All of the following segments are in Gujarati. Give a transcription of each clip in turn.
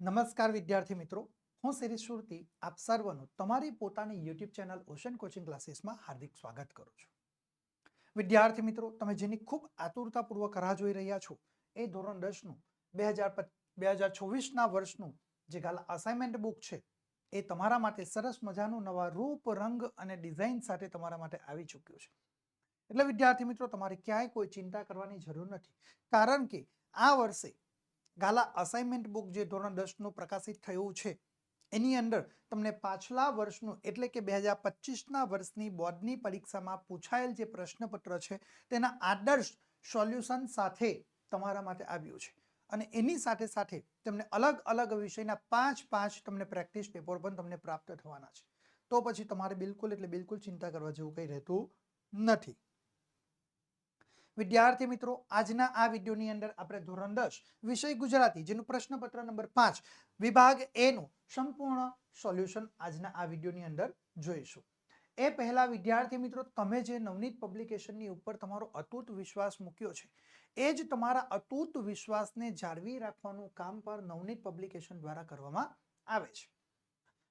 નમસ્કાર વિદ્યાર્થી મિત્રો. હું શ્રી સુરતી. આપ સર્વનું તમારી પોતાની યુટ્યુબ ચેનલ ઓશન કોચિંગ ક્લાસીસમાં હાર્દિક સ્વાગત કરું છું. વિદ્યાર્થી મિત્રો, તમે જેની ખૂબ આતુરતાપૂર્વક રાહ જોઈ રહ્યા છો, એ ધોરણ દસનું, બે હજાર બે હજાર છવ્વીસના વર્ષનું જે ગાલા અસાઇનમેન્ટ બુક છે, એ તમારા માટે સરસ મજાનું નવા રૂપ, રંગ અને ડિઝાઇન સાથે તમારા માટે આવી ચૂક્યું છે. એટલે વિદ્યાર્થી મિત્રો, તમારે ક્યાંય કોઈ ચિંતા કરવાની જરૂર નથી. કારણ કે આ વર્ષે ગાલા અસાઇનમેન્ટ બુક જે ધોરણ દસનું પ્રકાશિત થયું છે, એની અંદર તમને પાછલા વર્ષનું એટલે કે બે હજાર પચીસના વર્ષની બોર્ડની પરીક્ષામાં પૂછાયેલ જે પ્રશ્નપત્ર છે, તેના આદર્શ સોલ્યુશન સાથે તમારા માટે આવ્યું છે. અને એની સાથે સાથે તમને અલગ અલગ વિષયના પાંચ પાંચ તમને પ્રેક્ટિસ પેપર પણ તમને પ્રાપ્ત થવાના છે. તો પછી તમારે બિલકુલ એટલે બિલકુલ ચિંતા કરવા જેવું કંઈ રહેતું નથી. વિદ્યાર્થી મિત્રો, આજના આ વિડીયોની અંદર આપણે ધોરણ દસ વિષય ગુજરાતી, જેનું પ્રશ્નપત્ર નંબર પાંચ વિભાગ એ નું સંપૂર્ણ સોલ્યુશન આજના આ વિડીયોની અંદર જોઈશું. એ પહેલા વિદ્યાર્થી મિત્રો, તમે જે નવનીત પબ્લિકેશનની ઉપર તમારો અતૂટ વિશ્વાસ મૂક્યો છે, એ જ તમારા અતૂટ વિશ્વાસને જાળવી રાખવાનું કામ પર નવનીત પબ્લિકેશન દ્વારા કરવામાં આવે છે.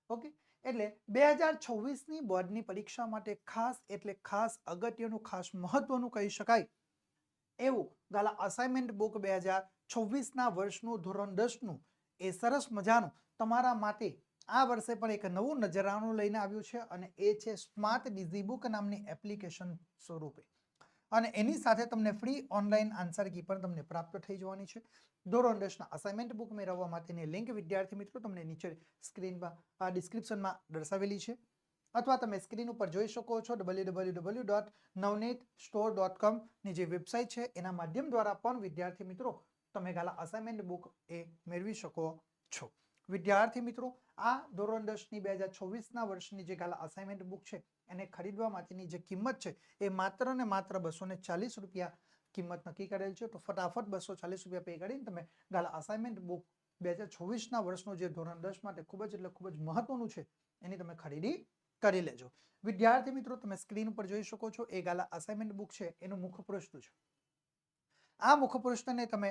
ઓકે એટલે બે હજાર છવ્વીસની બોર્ડની પરીક્ષા માટે ખાસ એટલે ખાસ અગત્યનું, ખાસ મહત્વનું કહી શકાય એવું ગાલા અસાઇનમેન્ટ બુક બે હજાર છવ્વીસના વર્ષનું ધોરણ દસનું એ સરસ મજાનું તમારા માટે આ વર્ષે પણ એક નવું નજરાણું લઈને આવ્યું છે અને એ છે સ્માર્ટ ડીઝી બુક નામની એપ્લિકેશન સ્વરૂપે. અને એની સાથે તમને ફ્રી ઓનલાઈન આન્સર કી પણ તમને પ્રાપ્ત થઈ જવાની છે. ધોરણ દસના અસાઇનમેન્ટ બુક મેળવવા માટેની લિંક વિદ્યાર્થી મિત્રો તમને નીચે સ્ક્રીનમાં ડિસ્ક્રિપ્શનમાં દર્શાવેલી છે. અથવા તમે સ્ક્રીન ઉપર જોઈ શકો છો W W W dot Navneet store dot કોમની જે વેબસાઇટ છે, એના માધ્યમ દ્વારા પણ વિદ્યાર્થી મિત્રો તમે ગાલા અસાઇનમેન્ટ બુક એ મેળવી શકો છો. વિદ્યાર્થી મિત્રો, આ ધોરણ દસની બે હજાર છવ્વીસના વર્ષની જે ગાલા અસાઇનમેન્ટ બુક છે, એને ખરીદવા માટેની જે કિંમત છે, એ માત્ર ને માત્ર બસો ને ચાલીસ રૂપિયા કિંમત નક્કી કરેલ છે. તો ફટાફટ બસો ચાલીસ રૂપિયા પે કરીને તમે ગાલા અસાઇનમેન્ટ બુક બે હજાર છવ્વીસના વર્ષનું જે ધોરણ દસ માટે ખૂબ જ એટલે ખૂબ જ મહત્વનું છે, એની તમે ખરીદી કરી લેજો. વિદ્યાર્થી મિત્રો, તમે સ્ક્રીન ઉપર જોઈ શકો છો, એ ગાલા અસાઇનમેન્ટ બુક છે, એનું મુખપૃષ્ઠ છે. આ મુખપૃષ્ઠને તમે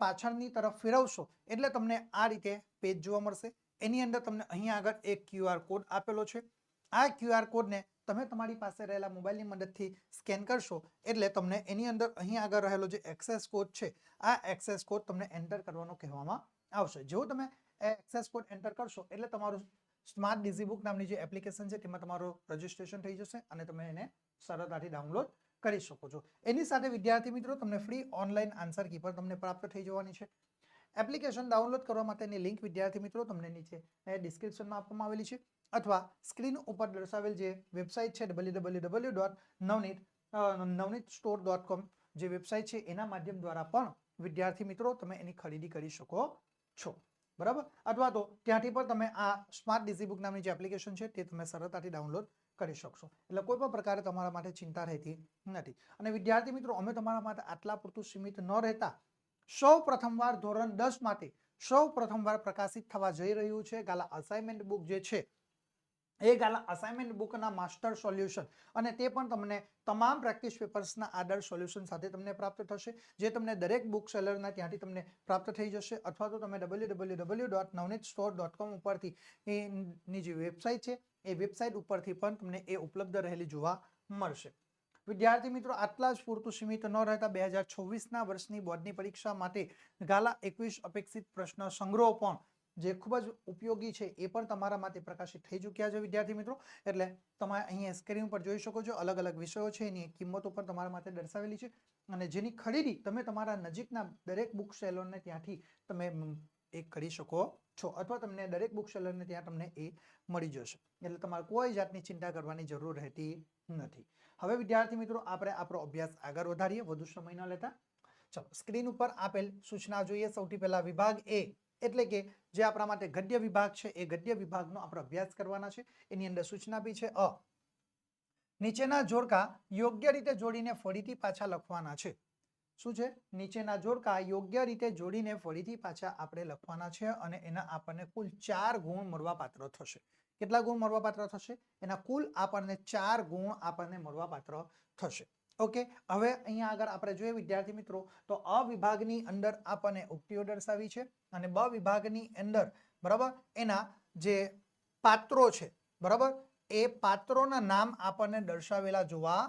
પાછળની તરફ ફેરવશો, એટલે તમને આ રીતે પેજ જોવા મળશે. એની અંદર તમને અહીંયા આગળ એક ક્યુઆર કોડ આપેલો છે. આ ક્યુઆર કોડને તમે તમારી પાસે રહેલા મોબાઈલની મદદથી સ્કેન કરશો, એટલે તમને એની અંદર અહીં આગળ રહેલો જે એક્સેસ કોડ છે, આ એક્સેસ કોડ તમને એન્ટર કરવાનો કહેવામાં આવશે. જેવું તમે એક્સેસ કોડ એન્ટર કરશો, એટલે તમારું સ્માર્ટ ડિઝી બુક નામની જે એપ્લિકેશન છે, તેમાં તમારું રજિસ્ટ્રેશન થઈ જશે અને તમે એને સરળતાથી ડાઉનલોડ કરી શકો છો. એની સાથે વિદ્યાર્થી મિત્રો, તમને ફ્રી ઓનલાઈન આન્સર કી પણ તમને પ્રાપ્ત થઈ જવાની છે. એપ્લિકેશન ડાઉનલોડ કરવા માટેની લિંક વિદ્યાર્થી મિત્રો તમને નીચે ડિસ્ક્રિપ્શનમાં આપવામાં આવેલી છે. અથવા સ્ક્રીન ઉપર દર્શાવેલ જે વેબસાઇટ છે W W W dot Navneet Navneet store dot com જે વેબસાઇટ છે, એના માધ્યમ દ્વારા પણ વિદ્યાર્થી મિત્રો તમે એની ખરીદી કરી શકો છો. બરાબર? અથવા તો ત્યાંથી પણ તમે આ સ્માર્ટ ડીઝી બુક નામની જે એપ્લિકેશન છે તે તમે સરળતાથી ડાઉનલોડ કરી શકશો. એટલે કોઈ પણ પ્રકારે તમારા માટે ચિંતા રહેતી નથી. અને વિદ્યાર્થી મિત્રો, અમે તમારા માટે આટલા પૂરતું સીમિત ન રહેતા સૌ પ્રથમવાર ધોરણ દસ માટે સૌ પ્રથમવાર પ્રકાશિત થવા જઈ રહ્યું છે. ગાલા અસાઇનમેન્ટ બુક જે છે એ ગાલા અસાઇનમેન્ટ બુકના માસ્ટર સોલ્યુશન અને તે પણ તમને તમામ પ્રેક્ટિસ પેપર્સના આદર્શ સોલ્યુશન સાથે તમને પ્રાપ્ત થશે. જે તમને દરેક બુક સેલરના ત્યાંથી તમને પ્રાપ્ત થઈ જશે અથવા તો તમે W W W dot Navneet store dot com ઉપરથી એની જે વેબસાઇટ છે, એ વેબસાઇટ ઉપરથી પણ તમને એ ઉપલબ્ધ રહેલી જોવા મળશે. વિદ્યાર્થી મિત્રો, આટલા જ પૂરતું સીમિત ન રહેતા બે હજાર છવ્વીસના વર્ષની બોર્ડની પરીક્ષા માટે ગાલા એકવીસ અપેક્ષિત પ્રશ્ન સંગ્રહ પણ જે ખૂબ જ ઉપયોગી છે એ પણ તમારા માટે પ્રકાશિત થઈ ચૂક્યા છે, વિદ્યાર્થી મિત્રો. એટલે તમે અહીંયા સ્ક્રીન પર જોઈ શકો છો, અલગ અલગ વિષયો છે, એની કિંમતો પણ તમારા માટે દર્શાવેલી છે. અને જેની ખરીદી તમે તમારા નજીકના દરેક બુક સેલરને ત્યાંથી તમે એ કરી શકો છો. અથવા તમને દરેક બુક સેલરને ત્યાં તમને એ મળી જશે. એટલે તમારે કોઈ જાતની ચિંતા કરવાની જરૂર રહેતી નથી. હવે વિદ્યાર્થી મિત્રો, આપણે આપણો અભ્યાસ આગળ વધારીએ. વધુ સમય ન લેતા. ચલો સ્ક્રીન ઉપર આપેલ સૂચના જોઈએ. સૌથી પહેલા વિભાગ એ એટલે કે જે આપણા માટે ગદ્ય વિભાગ છે, એ ગદ્ય વિભાગનો આપણે અભ્યાસ કરવાના છે. એની અંદર સૂચના બી છે અ. નીચેના જોડકા યોગ્ય રીતે જોડીને ફરીથી પાછા લખવાના છે. શું છે? નીચેના જોડકા યોગ્ય રીતે જોડીને ફરીથી પાછા આપણે લખવાના છે અને એના આપણને કુલ ચાર ગુણ મળવાપાત્ર થશે. કેટલા ગુણ મળવાપાત્ર થશે? એના કુલ આપણને ચાર ગુણ આપણને મળવાપાત્ર થશે. ઓકે? હવે અહીંયા આગળ આપણે જોઈએ વિદ્યાર્થી મિત્રો, તો અ વિભાગની અંદર આપણને ઉક્તિઓ દર્શાવી છે અને બ વિભાગની અંદર, બરાબર? એના જે પાત્રો છે, બરાબર? એ પાત્રોના નામ આપણને દર્શાવેલા જોવા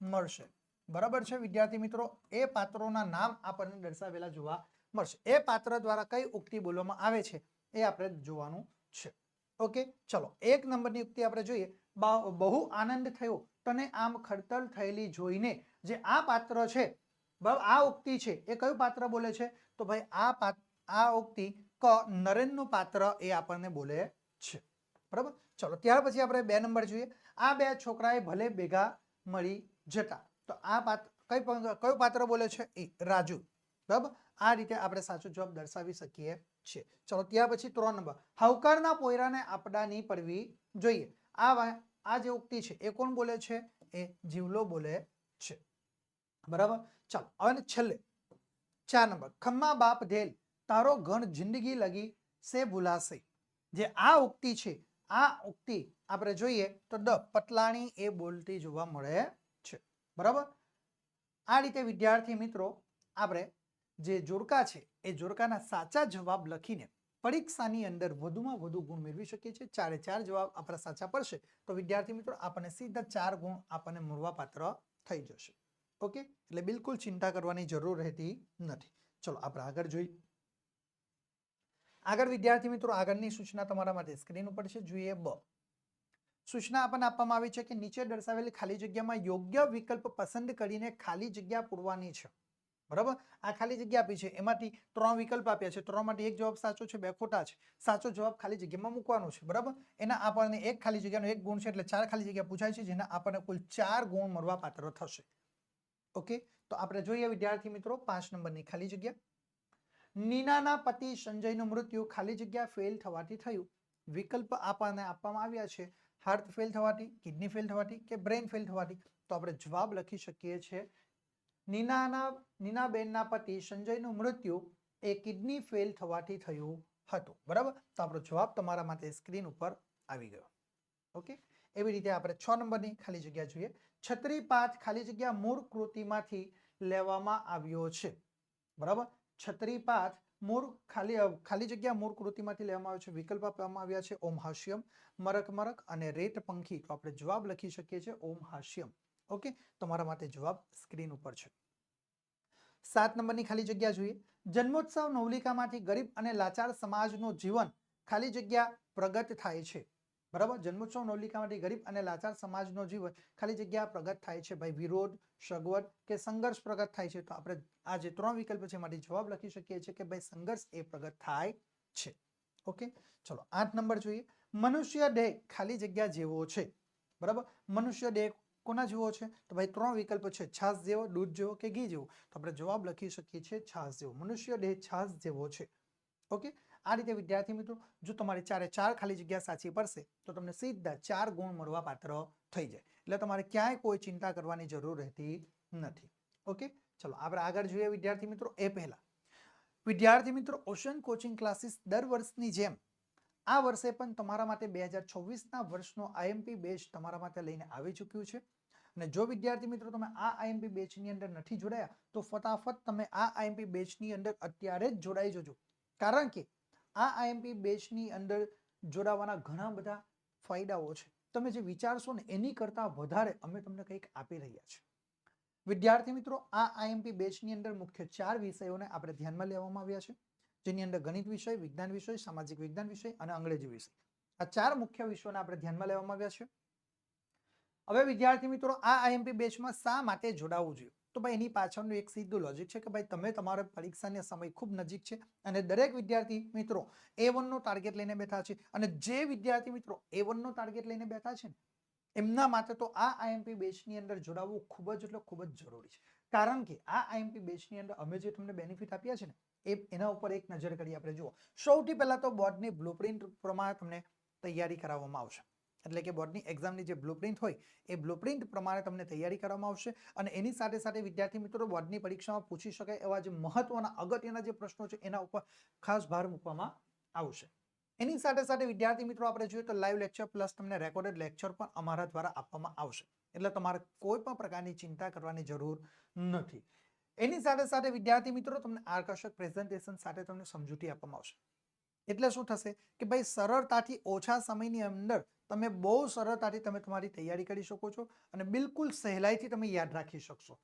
મળશે. બરાબર છે વિદ્યાર્થી મિત્રો? એ પાત્રોના નામ આપણને દર્શાવેલા જોવા મળશે. એ પાત્ર દ્વારા કઈ ઉક્તિ બોલવામાં આવે છે? એ આપણે જોવાનું છે. ઓકે? ચલો, એક નંબરની ઉક્તિ આપણે જોઈએ. બહુ આનંદ થયો. તને આમ ખડતલ થયેલી જોઈને જે આ પાત્ર છે આ ઉક્તિ છે, એ કયું પાત્ર બોલે છે? તો ભાઈ આ આ ઉક્તિ ક નરેનનું પાત્ર એ આપણને બોલે છે. બરાબર? ચલો, ત્યાર પછી આપણે બે નંબર જોઈએ. આ બે છોકરાએ ભલે ભેગા મળી જતા, તો આ પાત્ર કઈ કયું પાત્ર બોલે છે? એ, રાજુ. બરાબર? આ રીતે આપણે સાચો જવાબ દર્શાવી શકીએ છીએ. ચલો, ત્યાર પછી ત્રણ નંબર. હવકારના પોયરાને આપડાની પડવી જોઈએ. આ આ જે ઉક્તિ છે, એ કોણ બોલે છે? એ જીવલો બોલે છે. બરાબર? ચાલો, હવે છેલ્લે. ચાર નંબર. ખમ્મા બાપ ધેલ, તારો ઘણ જિંદગી લગી સે ભૂલાશે. જે આ ઉક્તિ છે, આ ઉક્તિ આપણે જોઈએ તો દ પટલાણી એ બોલતી જોવા મળે છે. બરાબર? આ રીતે વિદ્યાર્થી મિત્રો, આપણે જે જોડકા છે, એ જોડકાના સાચા જવાબ લખીને પરીક્ષાની અંદર વધુમાં વધુ ગુણ મેળવી શકીએ છીએ. ચારે ચાર જવાબ આપણા સાચા પડશે. તો વિદ્યાર્થી મિત્રો, આપણને સીધા ચાર ગુણ આપણને મળવાપાત્ર થઈ જશે. ઓકે? એટલે બિલકુલ ચિંતા કરવાની જરૂર રહેતી નથી. ચલો, આપણે આગળ જોઈ આગળ વિદ્યાર્થી મિત્રો, આગળની સૂચના તમારા માટે સ્ક્રીન ઉપર છે. જોઈએ બ. સૂચના આપણને આપવામાં આવી છે કે નીચે દર્શાવેલી ખાલી જગ્યામાં યોગ્ય વિકલ્પ પસંદ કરીને ખાલી જગ્યા પૂરવાની છે. બરાબર? આ ખાલી જગ્યા આપી છે. એમાંથી ત્રણ વિકલ્પ આપ્યા છે. ત્રણમાંથી એક જવાબ સાચો છે, બે ખોટા છે. સાચો જવાબ ખાલી જગ્યામાં મૂકવાનો છે, બરાબર? એના આપણને એક ખાલી જગ્યાનો એક ગુણ છે એટલે ચાર ખાલી જગ્યા પૂછાય છે, જેના આપણને કુલ ચાર ગુણ મળવા પાત્ર થશે. ઓકે? તો આપણે જોઈએ વિદ્યાર્થી મિત્રો, પાંચ નંબરની ખાલી જગ્યા. નીનાના પતિ સંજયનું મૃત્યુ ખાલી જગ્યા ફેલ થવાથી થયું. વિકલ્પ આપણને આપવામાં આવ્યા છે હાર્ટ ફેલ થવાથી કિડની ફેલ થવાથી કે બ્રેન ફેલ થવાથી. તો આપણે જવાબ લખી શકીએ છીએ નીનાના, નીનાબેનના પતિ સંજયનું મૃત્યુ એ કિડની ફેલ થવાથી થયું હતું. બરાબર? તો આપણો જવાબ તમારા માટે સ્ક્રીન ઉપર આવી ગયો. ઓકે? એવી રીતે આપણે છ નંબરની ખાલી જગ્યા જોઈએ. છત્રી પાઠ ખાલી જગ્યા મૂળ કૃતિમાંથી લેવામાં આવ્યો છે. બરાબર? છત્રી પાઠ મૂળ ખાલી ખાલી જગ્યા મૂળ કૃતિમાંથી લેવામાં આવ્યો છે. વિકલ્પ આપવામાં આવ્યા છે ઓમ હાસ્યમ, મરક મરક અને રેત પંખી. તો આપણે જવાબ લખી શકીએ છીએ ઓમ હાસ્યમ. ઓકે? તમારા માટે જવાબ સ્ક્રીન ઉપર છે. સાત નંબરની ખાલી જગ્યા જોઈએ. જન્મોત્સવ નવલિકામાંથી ગરીબ અને લાચાર સમાજનું જીવન ખાલી જગ્યા પ્રગટ થાય છે. બરાબર? જન્મોત્સવ નવલિકામાંથી ગરીબ અને લાચાર સમાજનો જીવન ખાલી જગ્યા પ્રગટ થાય છે. ભાઈ વિરોધ, સગવડ કે સંઘર્ષ પ્રગટ થાય છે. તો આપણે આ જે ત્રણ વિકલ્પ છે એમાંથી જવાબ લખી શકીએ છીએ કે ભાઈ સંઘર્ષ એ પ્રગટ થાય છે. ઓકે? ચલો, આઠ નંબર જોઈએ. મનુષ્ય દેહ ખાલી જગ્યા જેવો છે. બરાબર? મનુષ્ય દેહ કોના જેવો છે? તો ભાઈ ત્રણ વિકલ્પ છે, છાસ જેવો, દૂધ જેવો કે ઘી જેવો? તો આપણે જવાબ લખી શકીએ છીએ છાસ જેવો. મનુષ્ય દેહ છાસ જેવો છે. ઓકે? આ રીતે વિદ્યાર્થી મિત્રો, જો તમારી ચારે ચાર ખાલી જગ્યા સાચી પડશે, તો તમને સીધા ચાર ગુણ મળવા પાત્ર થઈ જાય. એટલે તમારે ક્યાંય કોઈ ચિંતા કરવાની જરૂર રહેતી નથી. ઓકે? ચલો, આપણે આગળ જોઈએ વિદ્યાર્થી મિત્રો, એ પહેલા. વિદ્યાર્થી મિત્રો, ઓશન કોચિંગ ક્લાસીસ દર વર્ષની જેમ, આ વર્ષે પણ તમારા માટે બે હજાર છવ્વીસના વર્ષનો આઈએમપી બેચ તમારા માટે લઈને આવી ચૂક્યું છે. અને જો વિદ્યાર્થી મિત્રો તમે આ આઈએમપી બેચની અંદર નથી જોડાયા, તો ફટાફટ તમે આ આઈએમપી બેચની અંદર અત્યારે જ જોડાઈ જજો. કારણ કે આ આઈએમપી બેચની અંદર જોડાવાના ઘણા બધા ફાયદાઓ છે. તમે જે વિચારશો ને, એની કરતાં વધારે અમે તમને કંઈક આપી રહ્યા છે વિદ્યાર્થી મિત્રો, આ આઈએમપી બેચની અંદર મુખ્ય ચાર વિષયોને આપણે ધ્યાનમાં લેવામાં આવ્યા છે. જેની અંદર ગણિત વિષય, વિજ્ઞાન વિષય, સામાજિક વિજ્ઞાન વિષય અને અંગ્રેજી વિષય. આ ચાર મુખ્ય વિષયોને આપણે ધ્યાનમાં લેવામાં આવ્યા છે. હવે વિદ્યાર્થી મિત્રો, આ આઈએમપી બેચમાં શા માટે જોડાવવું જોઈએ? તો ભાઈ, એની પાછળનું એક સીધું લોજિક છે કે ભાઈ, તમે તમારા પરીક્ષાને સમય ખૂબ નજીક છે અને દરેક વિદ્યાર્થી મિત્રો એ વનનો ટાર્ગેટ લઈને બેઠા છે અને જે વિદ્યાર્થી મિત્રો એ વનનો ટાર્ગેટ લઈને બેઠા છે એમના માટે તો આ આઈએમપી બેચની અંદર જોડાવવું ખૂબ જ એટલે ખૂબ જ જરૂરી છે. કારણ કે આ આઈએમપી બેચની અંદર અમે જે તમને બેનિફિટ આપ્યા છે ને, એ એના ઉપર એક નજર કરી આપણે. જુઓ, સૌથી પહેલા તો બોર્ડની બ્લુપ્રિન્ટ પ્રમાણે તમને તૈયારી કરાવવામાં આવશે. એટલે કે બોર્ડની એક્ઝામની જે બ્લુપ્રિન્ટ હોય, એ બ્લુપ્રિન્ટ પ્રમાણે તમને તૈયારી કરવામાં આવશે. અને એની સાથે સાથે વિદ્યાર્થી મિત્રો બોર્ડની પરીક્ષામાં પૂછી શકાય એવા જે મહત્વના અગત્યના જે પ્રશ્નો છે, એના ઉપર ખાસ ભાર મૂકવામાં આવશે. એની સાથે સાથે વિદ્યાર્થી મિત્રો આપણે જોઈએ તો લાઈવ લેક્ચર પ્લસ તમને રેકોર્ડેડ લેક્ચર પણ અમારા દ્વારા આપવામાં આવશે. એટલે તમારે કોઈ પણ પ્રકારની ચિંતા કરવાની જરૂર નથી. એની સાથે સાથે વિદ્યાર્થી મિત્રો તમને આકર્ષક પ્રેઝન્ટેશન સાથે તમને સમજૂતી આપવામાં આવશે. એટલે શું થશે કે ભાઈ સરળતાથી ઓછા સમયની અંદર તમે બહુ સરળતાથી તમે તમારી તૈયારી કરી શકો છો અને બિલકુલ સહેલાઈથી તમે યાદ રાખી શકશો.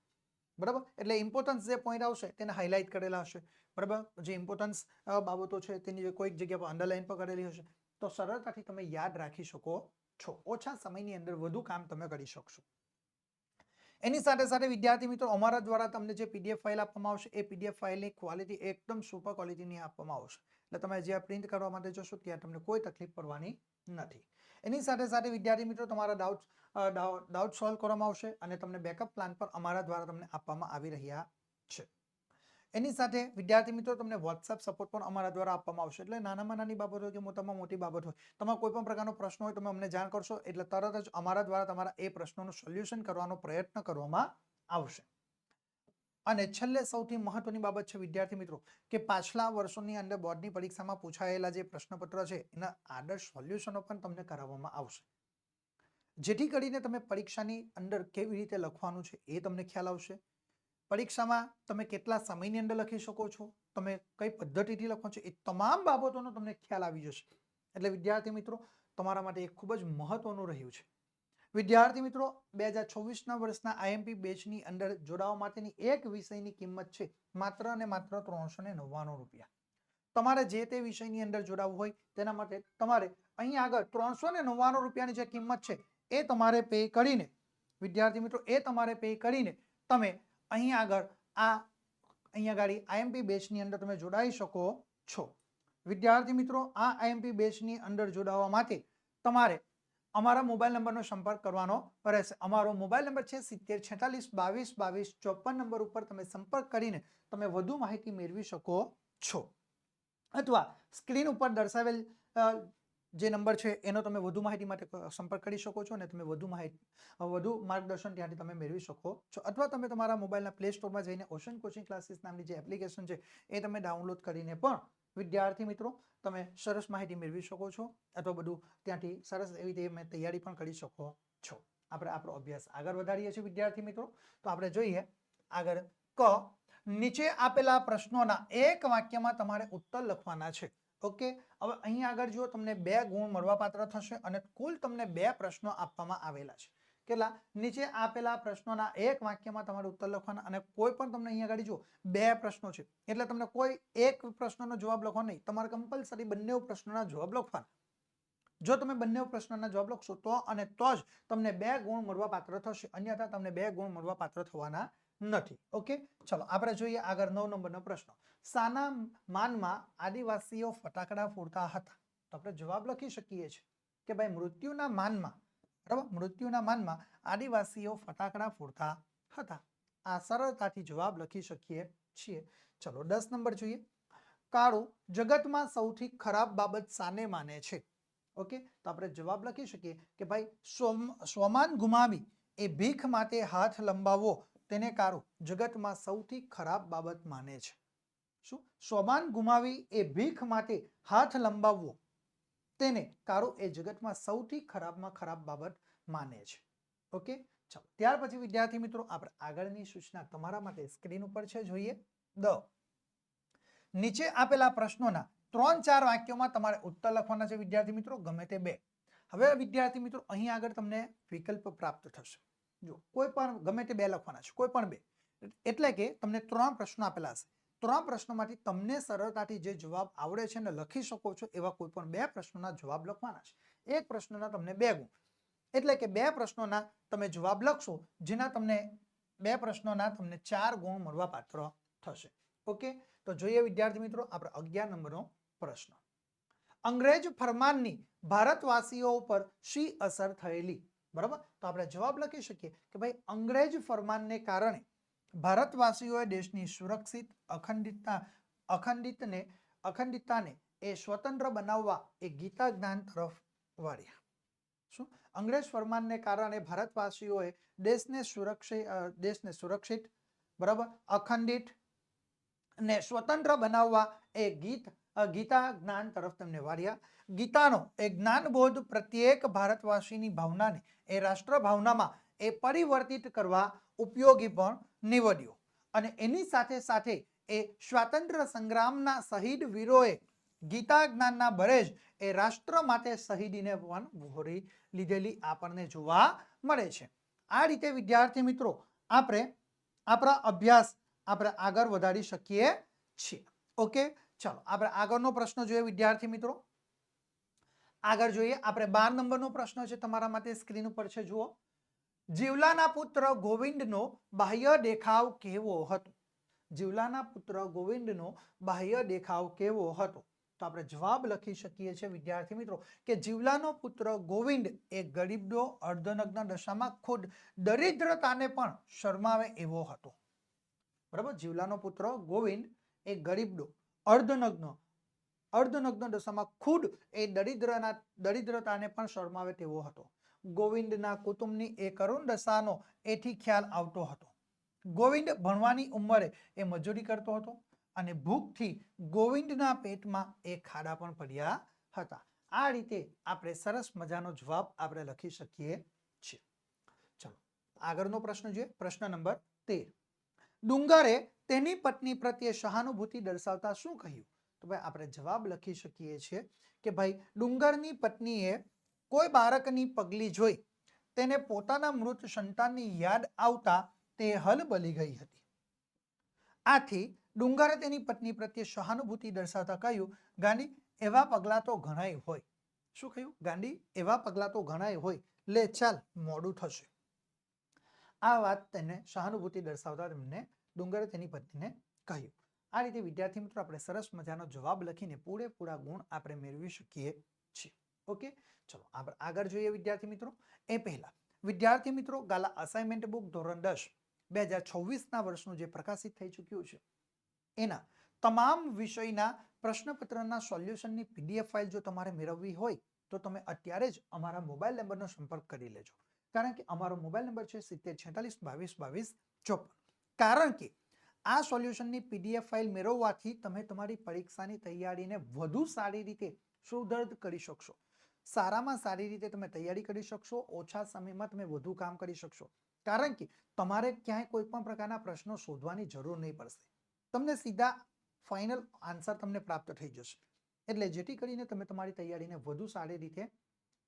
બરાબર? એટલે ઇમ્પોર્ટન્સ જે પોઈન્ટ આવશે તેને હાઇલાઇટ કરેલા હશે. બરાબર? જે ઇમ્પોર્ટન્સ બાબતો છે તેની જે કોઈક જગ્યા પર અંડરલાઇન પર કરેલી હશે. તો સરળતાથી તમે યાદ રાખી શકો છો. ઓછા સમયની અંદર વધુ કામ તમે કરી શકશો. એની સાથે સાથે વિદ્યાર્થી મિત્રો, અમારા દ્વારા તમને જે પીડીએફ ફાઇલ આપવામાં આવશે, એ પીડીએફ ફાઇલની ક્વોલિટી એકદમ સુપર ક્વોલિટીની આપવામાં આવશે. એટલે તમે જ્યાં પ્રિન્ટ કરવા માટે જશો, ત્યાં તમને કોઈ તકલીફ પડવાની નથી. એની સાથે સાથે વિદ્યાર્થી મિત્રો, તમારા ડાઉટ ડાઉટ સોલ્વ કરવામાં આવશે અને તમને બેકઅપ પ્લાન પણ અમારા દ્વારા તમને આપવામાં આવી રહ્યા છે. એની સાથે વિદ્યાર્થી મિત્રો, તમને વોટ્સઅપ સપોર્ટ પણ અમારા દ્વારા આપવામાં આવશે. એટલે નાનામાં નાની બાબત હોય કે મોટામાં મોટી બાબત હોય, તમારો કોઈ પણ પ્રકારનો પ્રશ્ન હોય, તમે અમને જાણ કરશો એટલે તરત જ અમારા દ્વારા તમારા એ પ્રશ્નોનું સોલ્યુશન કરવાનો પ્રયત્ન કરવામાં આવશે. અને છેલ્લે સૌથી મહત્વની બાબત છે, વિદ્યાર્થી મિત્રો, કે પાછલા વર્ષોની અંદર બોર્ડની પરીક્ષામાં પૂછાયેલા જે પ્રશ્નપત્ર છે, એના આદર્શ સોલ્યુશનો પણ તમને કરાવવામાં આવશે. જેથી કરીને તમે પરીક્ષાની અંદર કેવી રીતે લખવાનું છે, એ તમને ખ્યાલ આવશે. પરીક્ષામાં તમે કેટલા સમયની અંદર લખી શકો છો, તમે કઈ પદ્ધતિથી લખો છો, એ તમામ બાબતોનો તમને ખ્યાલ આવી જશે. એટલે વિદ્યાર્થી મિત્રો, તમારા માટે એ ખૂબ જ મહત્વનું રહ્યું છે. વિદ્યાર્થી મિત્રો, બે હજાર છવ્વીસના વર્ષના આઈએમપી બેચની અંદર જોડાવા માટેની એક વિષયની કિંમત છે માત્ર અને માત્ર ત્રણસો નવ્વાણું રૂપિયા. તમારે જે તે વિષયની અંદર જોડાવવું હોય તેના માટે તમારે અહીં આગળ ત્રણસો ને નવ્વાણું રૂપિયાની જે કિંમત છે એ તમારે પે કરીને, વિદ્યાર્થી મિત્રો, એ તમારે પે કરીને તમે અહીં આગળ આ અહીંયા આગળ આઈએમપી બેચની અંદર તમે જોડાઈ શકો છો. વિદ્યાર્થી મિત્રો, આ આઈએમપી બેચની અંદર જોડાવા માટે તમારે અમારા મોબાઈલ નંબરનો સંપર્ક કરવાનો રહેશે. અમારો મોબાઈલ નંબર છે સિત્તેર, છેતાલીસ, બાવીસ બાવીસ, ચોપન નંબર ઉપર તમે સંપર્ક કરીને તમે વધુ માહિતી મેળવી શકો છો. અથવા સ્ક્રીન ઉપર દર્શાવેલ જે નંબર છે એનો તમે વધુ માહિતી માટે સંપર્ક કરી શકો છો અને તમે વધુ માહિતી વધુ માર્ગદર્શન ત્યાંથી તમે મેળવી શકો છો. અથવા તમે તમારા મોબાઈલના પ્લે સ્ટોરમાં જઈને ઓશન કોચિંગ ક્લાસીસ નામની જે એપ્લિકેશન છે એ તમે ડાઉનલોડ કરીને પણ વિદ્યાર્થી મિત્રો, તમે સરસ માહિતી મેળવી શકો છો અથવા બધું ત્યાંથી સરસ એવી રીતે તૈયારી પણ કરી શકો છો. આપણે આપણો અભ્યાસ આગળ વધારીએ છીએ વિદ્યાર્થી મિત્રો. તો આપણે જોઈએ આગળ ક, નીચે આપેલા પ્રશ્નોના એક વાક્યમાં તમારે ઉત્તર લખવાના છે. ઓકે? હવે અહીં આગળ જો તમને બે ગુણ મળવાપાત્ર થશે અને કુલ તમને બે પ્રશ્નો આપવામાં આવેલા છે. કેટલા? નીચે આપેલા પ્રશ્નોના એક વાક્યમાં તમારે ઉત્તર લખવાના અને કોઈ પણ તમને અહીંયા આગળ જો બે પ્રશ્નો છે, એટલે તમને કોઈ એક પ્રશ્નનો જવાબ લખવા નહીં, તમારે કમ્પલસરી બંને પ્રશ્નોના જવાબ લખવાના. જો તમે બંને પ્રશ્નના જવાબ લખશો તો અને તો જ તમને બે ગુણ મળવા પાત્ર થશે, અન્યથા તમને બે ગુણ મળવા પાત્ર થવાના નથી. ઓકે? ચલો, આપણે જોઈએ આગળ નવ નંબરનો પ્રશ્ન. સાના માનમાં આદિવાસીઓ ફટાકડા ફોડતા હતા. તો આપણે જવાબ લખી શકીએ છીએ કે ભાઈ મૃત્યુના માનમાં બરાબર? મૃત્યુના માનમાં આદિવાસીઓ ફટાકડા ફોડતા હતા. આ સરળતાથી જવાબ લખી શકીએ છીએ. ચલો, દસ નંબર જોઈએ. કાળું જગતમાં સૌથી ખરાબ બાબત સાને માને છે? ઓકે? તો આપણે જવાબ લખી શકીએ કે ભાઈ સ્વમ સ્વમાન ગુમાવી એ ભીખ માટે હાથ લંબાવવો તેને કાળું જગતમાં સૌથી ખરાબ બાબત માને છે. શું? સ્વમાન ગુમાવી એ ભીખ માટે હાથ લંબાવવો. તેને કારો એ જગતમાં સૌથી ખરાબમાં ખરાબ બાબત માને છે. ઓકે? ચાલો, ત્યાર પછી વિદ્યાર્થી મિત્રો, આપણે આગળની સૂચના તમારા માટે સ્ક્રીન ઉપર છે, જોઈએ. દ. નીચે આપેલા પ્રશ્નોના ત્રણ ચાર વાક્યોમાં તમારે ઉત્તર લખવાના છે, વિદ્યાર્થી મિત્રો, ગમે તે બે. હવે વિદ્યાર્થી મિત્રો, અહીં આગળ તમને વિકલ્પ પ્રાપ્ત થશે. જો કોઈ પણ ગમે તે બે લખવાના છે, કોઈ પણ બે. એટલે કે તમને ત્રણ પ્રશ્નો આપેલા હશે. ત્રણ પ્રશ્નોમાંથી તમને સરળતાથી જે જવાબ આવડે છે ને લખી શકો છો એવા કોઈ પણ બે પ્રશ્નોના જવાબ લખવાના છે. એક પ્રશ્નના તમને બે ગુણ. એટલે કે બે પ્રશ્નોના તમે જવાબ લખશો જેના તમને બે પ્રશ્નોના તમને ચાર ગુણ મળવા પાત્ર થશે. ઓકે? તો જોઈએ વિદ્યાર્થી મિત્રો આપણે અગિયાર નંબરનો પ્રશ્ન. અંગ્રેજ ફરમાનની ભારતવાસીઓ ઉપર શી અસર થયેલી? બરાબર? તો આપણે જવાબ લખી શકીએ કે ભાઈ અંગ્રેજ ફરમાનને કારણે ભારતવાસીઓએ દેશની સુરક્ષિત અખંડિતતા, અખંડિતને, અખંડિતતાને એ સ્વતંત્ર બનાવવા એ ગીતા જ્ઞાન તરફ વાળ્યા. શું? અંગ્રેજ ફરમાનને કારણે ભારતવાસીઓએ દેશને સુરક્ષિત દેશને સુરક્ષિત, બરાબર, અખંડિત ને સ્વતંત્ર બનાવવા એ ગીત ગીતા જ્ઞાન તરફ તેમને વાળ્યા. ગીતાનો એ જ્ઞાનબોધ પ્રત્યેક ભારતવાસીની ભાવનાને, એ રાષ્ટ્ર ભાવનામાં એ પરિવર્તિત કરવા ઉપયોગી પણ નીવડ્યો. અને એની સાથે સાથે એ સ્વાતંત્ર્ય સંગ્રામના શહીદ વીરોએ ગીતા જ્ઞાનના બળે જ એ રાષ્ટ્ર માટે શહીદીને પણ વહોરી લીધેલી આપણને જોવા મળે છે. આ રીતે, વિદ્યાર્થી મિત્રો, આપણે આપણા અભ્યાસ આપણે આગળ વધારી શકીએ છીએ. ઓકે? ચાલો, આપણે આગળનો પ્રશ્ન જોઈએ, વિદ્યાર્થી મિત્રો. આગળ જોઈએ, આપણે બાર નંબરનો પ્રશ્ન છે, તમારા માટે સ્ક્રીન ઉપર છે, જુઓ. જીવલાના પુત્ર ગોવિંદનો બાહ્ય દેખાવ કેવો હતો? જીવલાના પુત્ર ગોવિંદનો બાહ્ય દેખાવ કેવો હતો? તો આપણે જવાબ લખી શકીએ છીએ, વિદ્યાર્થી મિત્રો, કે જીવલાનો પુત્ર ગોવિંદ એ ગરીબનો અર્ધનગ્ન દશામાં ખુદ દરિદ્રતાને પણ શરમાવે એવો હતો. બરાબર? જીવલાનો પુત્ર ગોવિંદ એ ગરીબડો અર્ધનગ્ન અર્ધનગ્ન દશામાં ખુદ એ દરિદ્રના, દરિદ્રતાને પણ શરમાવે તેવો હતો. ગોવિંદના કુટુંબની એ કરુણ દશાનો એથી ખ્યાલ આવતો હતો. ગોવિંદ ભણવાની ઉંમરે એ મજૂરી કરતો હતો અને ભૂખથી ગોવિંદના પેટમાં એ ખાડા પણ પડ્યા હતા. આ રીતે આપણે સરસ મજાનો જવાબ આપણે લખી શકીએ છીએ. ચલો, આગળનો પ્રશ્ન જોઈએ. પ્રશ્ન નંબર તેર. ડુંગરે તેની પત્ની પ્રત્યે સહાનુભૂતિ દર્શાવતા શું કહ્યું? તો ભાઈ, આપણે જવાબ લખી શકીએ છીએ કે ભાઈ, ડુંગરની પત્નીએ કોઈ બાળકની પગલી જોઈ તેને પોતાના મૃત સંતાનની યાદ આવતા તે હલબલી ગઈ હતી. આથી ડુંગરે તેની પત્ની પ્રત્યે સહાનુભૂતિ દર્શાવતા કહ્યું, ગાંડી, એવા પગલાં તો ઘણાય હોય. શું કહ્યું? ગાંડી, એવા પગલાં તો ઘણાય હોય. લે, ચાલ, મોડું થશે. આ વાત તેને સહાનુભૂતિ દર્શાવતા તેમને ડુંગરે તેની પત્નીને કહ્યું. આ રીતે વિદ્યાર્થી મિત્રો, આપણે સરસ મજાનો જવાબ લખીને પૂરેપૂરા ગુણ આપણે મેળવી શકીએ ઓકે? ચલો આપણે આગળ જોઈએ વિદ્યાર્થી મિત્રો. એ પહેલા, વિદ્યાર્થી મિત્રો, ગાલા અસાઇનમેન્ટ બુક ધોરણ દસ, બે હજાર વર્ષનું જે પ્રકાશિત થઈ ચૂક્યું છે, એના તમામ વિષયના પ્રશ્નપત્રના સોલ્યુશનની પીડીએફ ફાઇલ જો તમારે મેળવવી હોય, તો તમે અત્યારે જ અમારા મોબાઈલ નંબરનો સંપર્ક કરી લેજો. કારણ કે અમારો મોબાઈલ નંબર છે સિત્તેર છેતાલીસ બાવીસ બાવીસ ચોપન. કારણ કે આ સોલ્યુશનની પીડીએફ ફાઇલ મેળવવાથી તમે તમારી પરીક્ષાની તૈયારીને વધુ સારી રીતે સુદૃઢ કરી શકશો. સારામાં સારી રીતે તમે તૈયારી કરી શકશો, ઓછા સમયમાં તમે વધુ કામ કરી શકશો. કારણ કે તમારે ક્યાંય કોઈ પણ પ્રકારના પ્રશ્નો શોધવાની જરૂર નહીં પડશે. તમને સીધા ફાઇનલ આન્સર તમને પ્રાપ્ત થઈ જશે. એટલે જેથી કરીને તમે તમારી તૈયારીને વધુ સારી રીતે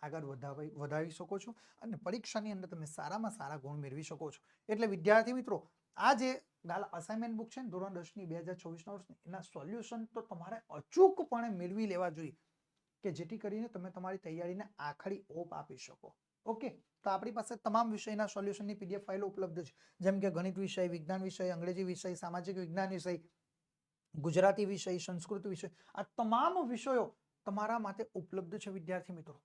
આગળ વધાવી વધાવી શકો છો અને પરીક્ષાની અંદર તમે સારામાં સારા ગુણ મેળવી શકો છો. એટલે વિદ્યાર્થી મિત્રો, આ જે ગાલ અસાઇનમેન્ટ બુક છે ધોરણ દસની, બે હજાર ચોવીસના વર્ષની, એના સોલ્યુશન તો તમારે અચૂકપણે મેળવી લેવા જોઈએ. કે જેથી કરીને તમે તમારી તૈયારીને આખરી ઓપ આપી શકો. ઓકે? તો આપણી પાસે તમામ વિષયના સોલ્યુશનની પીડીએફ ફાઇલો ઉપલબ્ધ છે. જેમ કે ગણિત વિષય, વિજ્ઞાન વિષય, અંગ્રેજી વિષય, સામાજિક વિજ્ઞાન વિષય, ગુજરાતી વિષય, સંસ્કૃત વિષય. આ તમામ વિષયો તમારા માટે ઉપલબ્ધ છે વિદ્યાર્થી મિત્રો.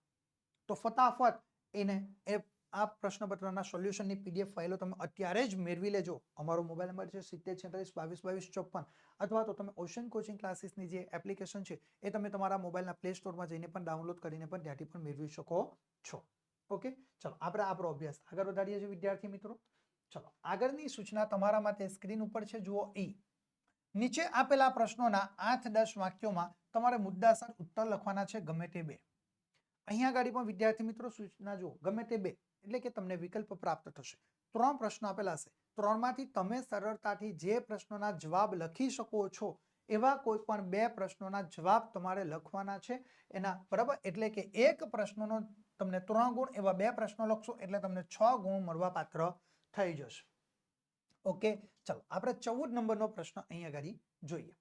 તો ફટાફટ એને એ આ પ્રશ્નપત્રના સોલ્યુશનની પીડીએફ ફાઇલો તમે અત્યારે જ મેળવી લેજો. અમારો મોબાઈલ નંબર છે સિત્તેર છેતાલીસ બાવીસ બાવીસ ચોપન અથવા તો તમે ઓશન કોચિંગ ક્લાસીસની જે એપ્લિકેશન છે એ તમે તમારા મોબાઈલના પ્લે સ્ટોરમાં જઈને પણ ડાઉનલોડ કરીને પણ ત્યાંથી પણ મેળવી શકો છો. ઓકે? ચલો, આપણે આપણો અભ્યાસ આગળ વધારીએ છીએ વિદ્યાર્થી મિત્રો. ચલો, આગળની સૂચના તમારા માટે સ્ક્રીન ઉપર છે. જુઓ ઈ નીચે આપેલા પ્રશ્નોના આઠ દસ વાક્યોમાં તમારે મુદ્દાસર ઉત્તર લખવાના છે. ગમે તે બે. અહીંયા આગળ પણ વિદ્યાર્થી મિત્રો સૂચના જુઓ. ગમે તે બે. એટલે કે તમને વિકલ્પ પ્રાપ્ત થશે. ત્રણ પ્રશ્નો આપેલા છે. ત્રણમાંથી તમે સરળતાથી જે પ્રશ્નોના જવાબ લખી શકો છો, એવા કોઈ પણ બે પ્રશ્નોના જવાબ તમારે લખવાના છે. એના બરાબર? એટલે કે એક પ્રશ્નનો તમને ત્રણ ગુણ, એવા બે પ્રશ્નો લખશો, એટલે તમને છ ગુણ મળવા પાત્ર થઈ જશે. ઓકે? ચલો, આપણે ચૌદ નંબરનો પ્રશ્ન અહીંયા આગળ જોઈએ.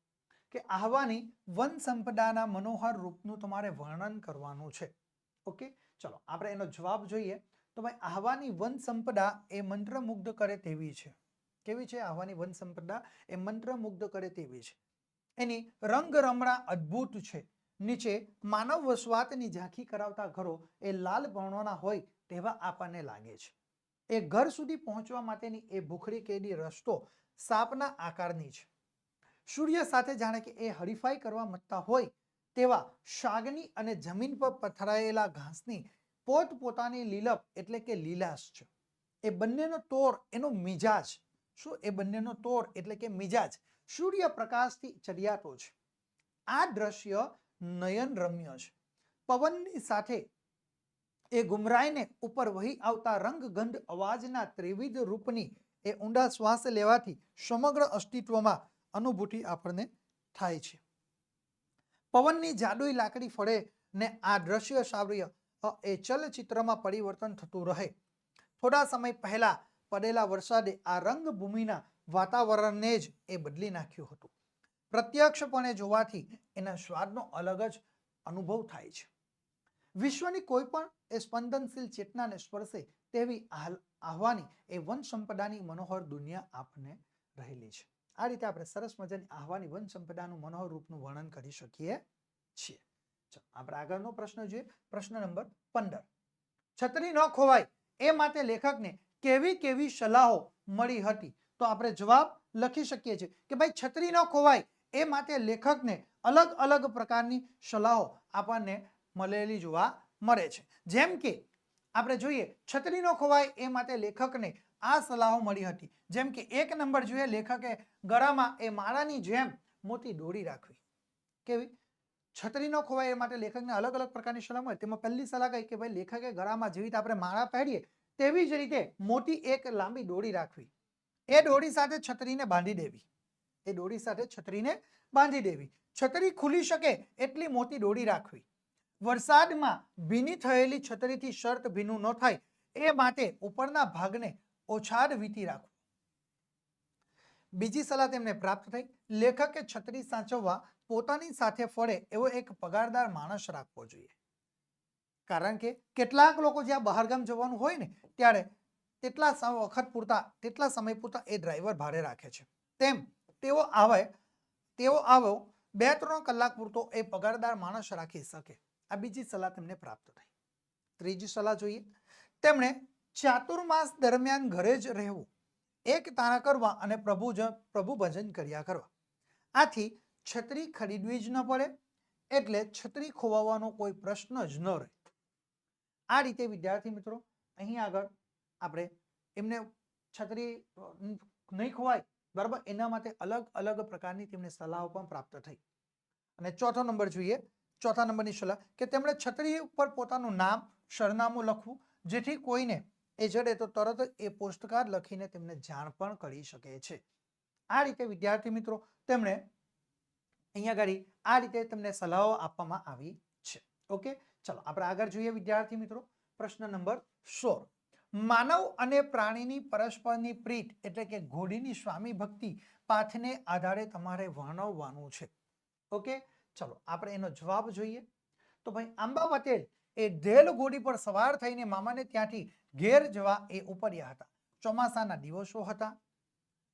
કે આહવાની વન સંપદાના મનોહર રૂપનું તમારે વર્ણન કરવાનું છે. ઓકે? ચલો, આપણે એનો જવાબ જોઈએ. તો ભાઈ આહવાની વન સંપદા એ મંત્રમુગ્ધ કરે તેવી છે. કેવી છે આહવાની વન સંપદા? એ મંત્રમુગ્ધ કરે તેવી છે. એની રંગ રમણા અદ્ભુત છે. નીચે માનવ વસવાટની ઝાંખી કરાવતા ઘરો એ લાલ વર્ણોના હોય તેવા આપણને લાગે છે. એ ઘર સુધી પહોંચવા માટેની એ ભૂખરી કેડી રસ્તો સાપના આકારની છે. સૂર્ય સાથે જાણે કે એ હરીફાઈ કરવા મતતા હોય તેવા શાગની અને જમીન પર પથરાયેલા ઘાસની પોતપોતાની લીલપ એટલે કે લીલાશ છે. એ બંનેનો તોર એનો મિજાજ. શું એ બંનેનો તોર એટલે કે મિજાજ? સૂર્યપ્રકાશથી ચડિયાતો છે. આ દ્રશ્ય નયન રમ્ય છે. પવનની સાથે એ ગુમરાઈને ઉપર વહી આવતા રંગ ગંધ અવાજના ત્રિવિધ રૂપની એ ઊંડા શ્વાસ લેવાથી સમગ્ર અસ્તિત્વમાં અનુભૂતિ આપણને થાય છે. પવનની જાદુઈ લાકડી ફળે ને આ દ્રશ્ય અ, એ ચલચિત્રમાં પરિવર્તન થતું રહે. થોડા સમય પહેલા પડેલા વરસાદે આ રંગભૂમિના વાતાવરણને જ એ બદલી નાખ્યું હતું. પ્રત્યક્ષપણે જોવાથી એના સ્વાદનો અલગ જ અનુભવ થાય છે. વિશ્વની કોઈ પણ એ સ્પંદનશીલ ચેતનાને સ્પર્શે તેવી આહવાની એ વન સંપદાની મનોહર દુનિયા આપણને રહેલી છે. આ રીતે આપણે સરસ મજાની આહવાની વન સંપદાનું મનોહર રૂપનું વર્ણન કરી શકીએ છીએ. આપણે આગળનો પ્રશ્ન જોઈએ પ્રશ્ન નંબર પંદર. છત્રી ન ખોવાય એ માટે લેખકને કેવી કેવી સલાહો મળી હતી? તો આપણે જવાબ લખી શકીએ છીએ કે ભાઈ છત્રી ન ખોવાય એ માટે લેખકને અલગ અલગ પ્રકારની સલાહો આપણને મળેલી જોવા મળે છે. જેમ કે આપણે જોઈએ છત્રી ન ખોવાય એ માટે લેખકને આ સલાહો મળી હતી. જેમ કે એક નંબર જોઈએ લેખકે ગળામાં એ માળાની જેમ મોટી દોરી રાખવી. કેવી? છત્રી ન ખોવાય એ માટે લેખકને અલગ અલગ પ્રકારની સલાહ મળે તેમાં પહેલી સલાહ કહી કે ભાઈ લેખકે ગળામાં જેવી રીતે આપણે માળા પહેરીએ તેવી જ રીતે મોટી એક લાંબી દોરી રાખવી. એ દોરી સાથે છત્રીને બાંધી દેવી. એ દોરી સાથે છત્રીને બાંધી દેવી. છત્રી ખુલી શકે એટલી મોટી દોરી રાખવી. વરસાદમાં ભીની થયેલી છત્રીથી શર્ટ ભીનું ન થાય એ માટે ઉપરના ભાગને ઓછાડ વીતી રાખવું. બીજી સલાહ તેમને પ્રાપ્ત થઈ. લેખકે છત્રી સાચવવા પોતાની સાથે ફળે એવો એક પગારદાર માણસ રાખવો જોઈએ. કારણ કે કેટલાક લોકો જ્યાં બહારગામ જવાનું હોય ને, ત્યારે તેટલા વખત પૂરતા, તેટલા સમય પૂરતા એ ડ્રાઈવર ભાડે રાખે છે. તેમ તેઓ આવે, તેઓ આવો, બે ત્રણ કલાક પૂરતો એ પગારદાર માણસ રાખી શકે. આ બીજી સલાહ તેમને પ્રાપ્ત થઈ. ત્રીજી સલાહ જોઈએ. તેમણે ચાતુર્માસ દરમિયાન ઘરે જ રહેવું, એક તાણા કરવા અને પ્રભુ પ્રભુ ભજન કર્યા કરવા. આથી છત્રી ખરીદવી જ ન પડે, એટલે છત્રી ખોવાવાનો કોઈ પ્રશ્ન જ ન રહે. આ રીતે, વિદ્યાર્થી મિત્રો, અહીં આગળ આપણે એમને છત્રી નહીં ખોવાય, બરાબર? એના માટે અલગ અલગ પ્રકારની તેમને સલાહો પણ પ્રાપ્ત થઈ. અને ચોથો નંબર જોઈએ, ચોથા નંબરની સલાહ કે તેમણે છત્રી ઉપર પોતાનું નામ, સરનામું લખવું, જેથી કોઈને એ જડે તો તરત એ પોસ્ટકાર્ડ લખીને તેમને જાણ પણ કરી શકે છે. આ રીતે, વિદ્યાર્થી મિત્રો, તેમણે અહીંયા આગળ આ રીતે તમને સલાહો આપવામાં આવી છે. ઓકે? ચલો, આપણે આગળ જોઈએ વિદ્યાર્થી મિત્રો. પ્રશ્ન નંબર સોળ. માનવ અને પ્રાણીની પરસ્પરની પ્રીત એટલે કે ઘોડીની સ્વામી ભક્તિ પાથને આધારે તમારે વર્ણવવાનું છે. ઓકે? ચલો, આપણે એનો જવાબ જોઈએ. તો ભાઈ, આંબા પટેલ એ ઢેલ ઘોડી પર સવાર થઈને મામાને ત્યાંથી ઘેર જવા એ ઉપર્યા હતા. ચોમાસાના દિવસો હતા.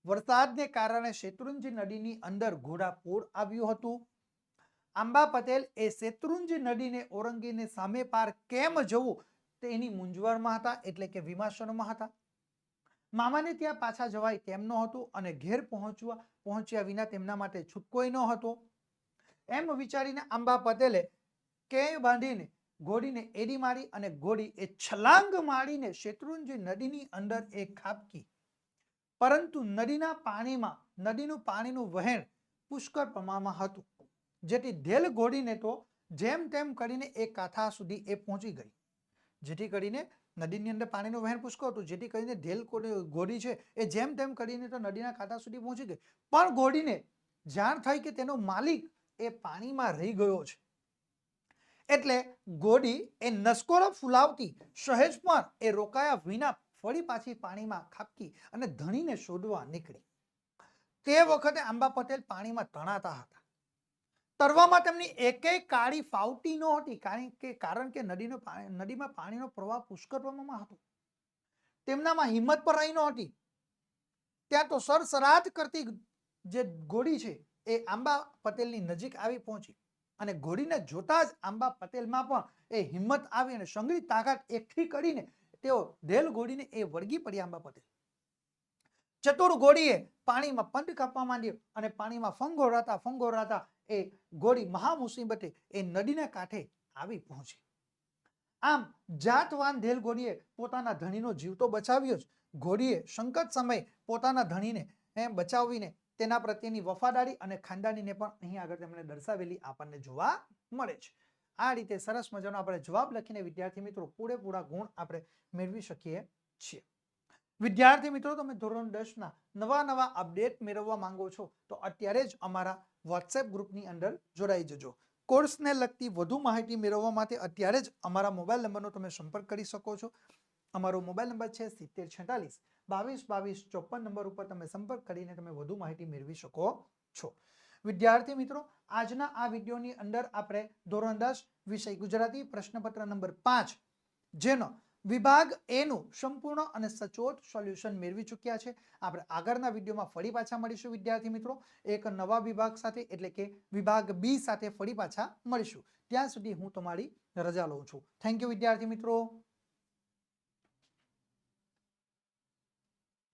વરસાદને કારણે શેત્રુંજી નદીની અંદર ઘોડાપૂર આવ્યું હતું. આંબા પટેલ એ શેત્રુંજી નદીને ઓરંગીને સામે પાર કેમ જવું તે એની મૂંઝવણમાં હતા, એટલે કે વિમાસણમાં હતા. મામાને ત્યાં પાછા જવાય તેમ ન હતું અને ઘેર પહોંચવા, પહોંચ્યા વિના તેમના માટે છૂટકોય ન હતો એમ વિચારીને આંબા પટેલે કે બાંધીને ઘોડીને એડી મારી અને ઘોડી એ છલાંગ મારીને શેત્રુંજી નદીની અંદર એ ખાબકી પરંતુ નદીના પાણીમાં, નદીનું પાણીનું વહેણ પુષ્કળ પ્રમાણમાં હતું. જેથી ઢેલ ઘોડીને તો જેમ તેમ કરીને એ કાથા સુધી એ પહોંચી ગઈ. જેથી કરીને નદીની અંદર પાણીનું વહેણ પુષ્કળ હતું. જેથી કરીને ઘોડી ઘોડી છે એ જેમ તેમ કરીને તો નદીના કાંઠા સુધી પહોંચી ગઈ. પણ ઘોડીને જાણ થઈ કે તેનો માલિક એ પાણીમાં રહી ગયો છે. એટલે ઘોડી એ નસકોરો ફૂલાવતી સહેજ પણ એ રોકાયા વિના ફરી પાછી પાણીમાં ખાપકી અને ધણીને શોધવા નીકળી. તે વખતે આંબા પટેલ પાણીમાં તણાતા હતા. તરવામાં તેમની એકેય કાળી ફાવતી નહોતી કારણ કે કારણ કે નદીનો નદીમાં પાણીનો પ્રવાહ પુષ્કળ પ્રમાણમાં હતો. તેમનામાં હિંમત પણ રહી નહોતી. ત્યાં તો સરસરાટ કરતી જે ઘોડી છે એ આંબા પટેલની નજીક આવી પહોંચી અને ઘોડીને જોતા જ આંબા પટેલમાં પણ એ હિંમત આવી અને સંગ્રહિત તાકાત એકઠી કરીને તેઓ ધેલ ઘોડીને એ વળગી પડ્યા આંબા પટેલ. ચતુર ઘોડીએ પાણીમાં પંથ કાપવા માંડ્યો અને પાણીમાં ફંગોરાતા ફંગોરાતા એ ઘોડી મહા મુસીબતે એ નદીના કાંઠે આવી પહોંચી. આમ જાતવાન ધેલ ઘોડીએ પોતાના ધણીનો જીવ તો બચાવ્યો જ. ઘોડીએ સંકટ સમયે પોતાના ધણીને એમ બચાવીને તેના પ્રત્યેની વફાદારી અને ખાનદાનીને પણ અહીં આગળ તેમણે દર્શાવેલી આપણને જોવા મળે છે. આ રીતે સરસ મજાનો આપણે જવાબ લખીને વિદ્યાર્થી મિત્રો પૂરેપૂરા ગુણ આપણે મેળવી શકીએ છીએ. વિદ્યાર્થી મિત્રો, તમે ધોરણ દસના નવા નવા અપડેટ મેળવવા માંગો છો, તો અત્યારે જ અમારા વોટ્સએપ ગ્રુપની અંદર જોડાઈ જજો. કોર્સને લગતી વધુ માહિતી મેળવવા માટે અત્યારે જ અમારા મોબાઈલ નંબરનો તમે સંપર્ક કરી શકો છો. અમારો મોબાઈલ નંબર છે સિત્તેર છેતાલીસ, બાવીસ બાવીસ ચોપન નંબર ઉપર તમે સંપર્ક કરીને તમે વધુ માહિતી મેળવી શકો છો. વિદ્યાર્થી મિત્રો, આજના આ વિડીયોની અંદર આપણે ધોરણ દસ વિષય ગુજરાતી પ્રશ્નપત્ર નંબર પાંચ, જેનો વિભાગ એનું સંપૂર્ણ અને સચોટ સોલ્યુશન મેળવી ચૂક્યા છે. આપણે આગળના વિડીયોમાં ફરી પાછા મળીશું વિદ્યાર્થી મિત્રો. એક નવા વિભાગ સાથે, એટલે કે વિભાગ બી સાથે ફરી પાછા મળીશું. ત્યાં સુધી હું તમારી રજા લઉં છું. થેન્ક યુ વિદ્યાર્થી મિત્રો.